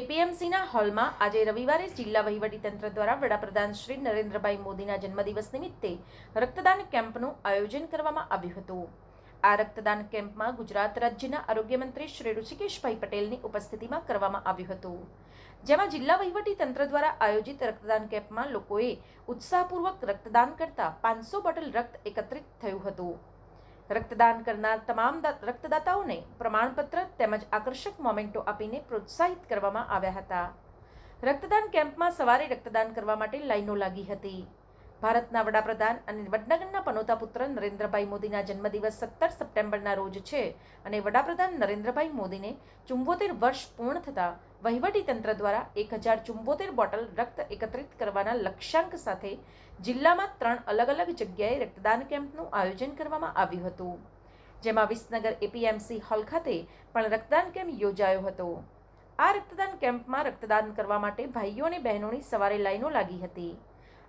એપીએમસીના હોલમાં આજે રવિવારે જિલ્લા વહીવટીતંત્ર દ્વારા વડાપ્રધાન શ્રી નરેન્દ્રભાઈ મોદીના જન્મદિવસ નિમિત્તે રક્તદાન કેમ્પનું આયોજન કરવામાં આવ્યું હતું. આ રક્તદાન કેમ્પમાં ગુજરાત રાજ્યના આરોગ્ય મંત્રી શ્રી ઋષિકેશભાઈ પટેલની ઉપસ્થિતિમાં કરવામાં આવ્યું હતું. જેમાં જિલ્લા વહીવટી તંત્ર દ્વારા આયોજિત રક્તદાન કેમ્પમાં લોકોએ ઉત્સાહપૂર્વક રક્તદાન કરતા પાંચસો બોટલ રક્ત એકત્રિત થયું હતું. રક્તદાન કરનાર તમામ રક્તદાતાઓને પ્રમાણપત્ર તેમજ આકર્ષક મોમેન્ટો આપીને પ્રોત્સાહિત કરવામાં આવ્યા હતા. રક્તદાન કેમ્પમાં સવારે રક્તદાન કરવા માટે લાઈનો લાગી હતી. ભારતના વડાપ્રધાન અને વડનગરના પનોતા પુત્ર નરેન્દ્રભાઈ મોદીના જન્મદિવસ સત્તર સપ્ટેમ્બરના રોજ છે અને વડાપ્રધાન નરેન્દ્રભાઈ મોદીને ચુંબોતેર વર્ષ પૂર્ણ થતાં વહીવટીતંત્ર દ્વારા એક હજાર ચુંબોતેર બોટલ રક્ત એકત્રિત કરવાના લક્ષ્યાંક સાથે જિલ્લામાં ત્રણ અલગ અલગ જગ્યાએ રક્તદાન કેમ્પનું આયોજન કરવામાં આવ્યું હતું. જેમાં વિસનગર એપીએમસી હોલ ખાતે પણ રક્તદાન કેમ્પ યોજાયો હતો. આ રક્તદાન કેમ્પમાં રક્તદાન કરવા માટે ભાઈઓ અને બહેનોની સવારે લાઈનો લાગી હતી.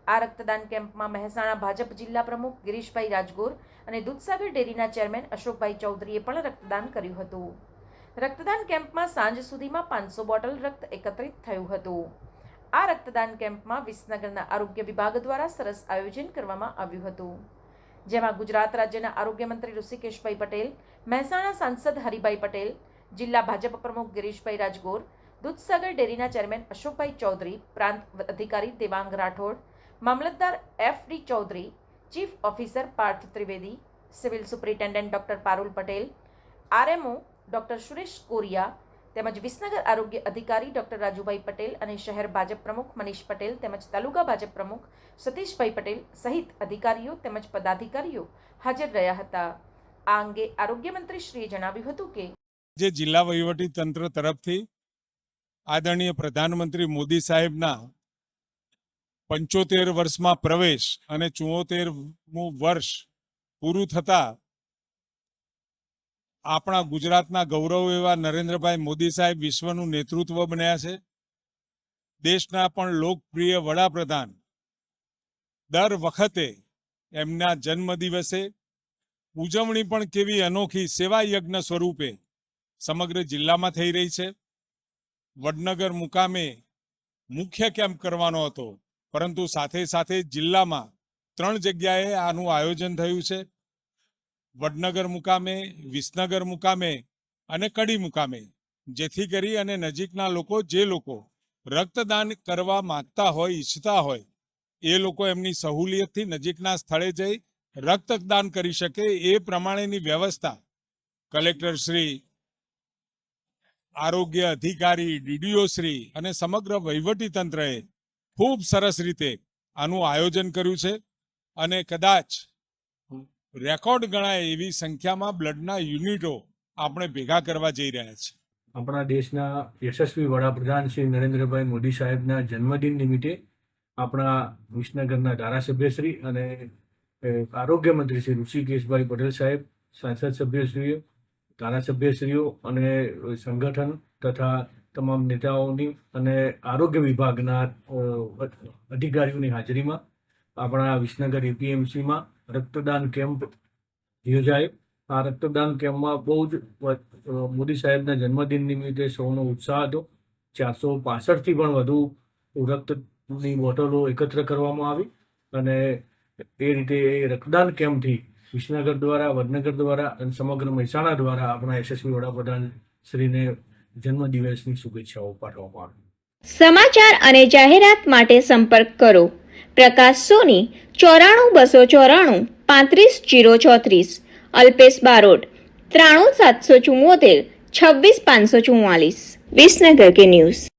આ રક્તદાન કેમ્પમાં મહેસાણા ભાજપ જિલ્લા પ્રમુખ ગિરીશભાઈ રાજગોર અને દૂધસાગર ડેરીના ચેરમેન અશોકભાઈ ચૌધરીએ પણ રક્તદાન કર્યું હતું. રક્તદાન કેમ્પમાં સાંજ સુધીમાં પાંચસો બોટલ રક્ત એકત્રિત થયું હતું. આ રક્તદાન કેમ્પમાં વિસનગરના આરોગ્ય વિભાગ દ્વારા સરસ આયોજન કરવામાં આવ્યું હતું. જેમાં ગુજરાત રાજ્યના આરોગ્ય મંત્રી ઋષિકેશભાઈ પટેલ, મહેસાણા સાંસદ હરિભાઈ પટેલ, જિલ્લા ભાજપ પ્રમુખ ગિરીશભાઈ રાજગોર, દૂધસાગર ડેરીના ચેરમેન અશોકભાઈ ચૌધરી, પ્રાંત અધિકારી દેવાંગ રાઠોડ મામલતદાર F D Chaudhary, chief officer Parth Trivedi, civil superintendent doctor Parul Patel, RMO doctor Suresh Koriya, તેમજ વિસનગર આરોગ્ય અધિકારી ડૉક્ટર રાજુભાઈ પટેલ અને શહેર ભાજપ પ્રમુખ મનીષ પટેલ તેમજ તાલુકા ભાજપ પ્રમુખ સતીશભાઈ પટેલ સહિત અધિકારીઓ તેમજ પદાધિકારીઓ હાજર રહ્યા હતા. આ અંગે આરોગ્ય મંત્રીશ્રીએ જણાવ્યું હતું કે જે જિલ્લા વહીવટી તંત્ર તરફથી આદરણીય પ્રધાનમંત્રી મોદી સાહેબના પંચોતેર વર્ષમાં પ્રવેશ અને ચુમ્મોતેરમું વર્ષ પૂરું થતા આપણા ગુજરાતના ગૌરવ એવા નરેન્દ્રભાઈ મોદી સાહેબ વિશ્વનું નેતૃત્વ બન્યા છે. દેશના પણ લોકપ્રિય વડાપ્રધાન દર વખતે એમના જન્મદિવસે ઉજવણી પણ કેવી અનોખી સેવા યજ્ઞ સ્વરૂપે સમગ્ર જિલ્લામાં થઈ રહી છે. વડનગર મુકામે મુખ્ય કેમ્પ કરવાનો હતો. પરંતુ સાથે સાથે જિલ્લામાં ત્રણ જગ્યાએ આનું આયોજન થયું છે. વડનગર મુકામે, વિસનગર મુકામે અને કડી મુકામે. જેથી કરી અને નજીકના લોકો જે લોકો રક્તદાન કરવા માંગતા હોય, ઈચ્છતા હોય, એ લોકો એમની સહુલિયતથી નજીકના સ્થળે જઈ રક્તદાન કરી શકે એ પ્રમાણેની વ્યવસ્થા કલેક્ટર શ્રી, આરોગ્ય અધિકારી, ડીડીઓ શ્રી અને સમગ્ર વહીવટી તંત્રએ ખૂબ સરસ રીતે આનું આયોજન કર્યું છે. અને કદાચ રેકોર્ડ ગણાય એવી સંખ્યામાં બ્લડના યુનિટો આપણે ભેગા કરવા જઈ રહ્યા છીએ. આપણા દેશના યશસ્વી વડાપ્રધાન શ્રી નરેન્દ્રભાઈ મોદી સાહેબના જન્મદિન નિમિત્તે આપણા વિસનગરના ધારાસભ્યશ્રી અને આરોગ્ય મંત્રી શ્રી ઋષિકેશભાઈ પટેલ સાહેબ, સાંસદ સભ્યશ્રીઓ, ધારાસભ્યશ્રીઓ અને સંગઠન તથા તમામ નેતાઓની અને આરોગ્ય વિભાગના અધિકારીઓની હાજરીમાં આપણા વિસનગર એપીએમસીમાં રક્તદાન કેમ્પ યોજાયો. આ રક્તદાન કેમ્પમાં બહુ જ મોદી સાહેબના જન્મદિન નિમિત્તે સૌનો ઉત્સાહ હતો. ચારસો પાસઠથી પણ વધુ રક્તની બોટલો એકત્ર કરવામાં આવી અને એ રીતે એ રક્તદાન કેમ્પથી વિસનગર દ્વારા, વડનગર દ્વારા અને સમગ્ર મહેસાણા દ્વારા આપણા યશસ્વી વડાપ્રધાન શ્રીને જન્મદિવસની શુભેચ્છાઓ પાઠવવામાં સમાચાર અને જાહેરાત માટે સંપર્ક કરો. પ્રકાશ સોની, ચોરાણું બસો ચોરાણું, પાંત્રીસ જીરો ચોત્રીસ. અલ્પેશ બારોટ, ત્રાણું સાતસો ચુમ્મોતેર છવ્વીસ પાંચસો ચુમ્માલીસ વિસનગર કે ન્યૂઝ.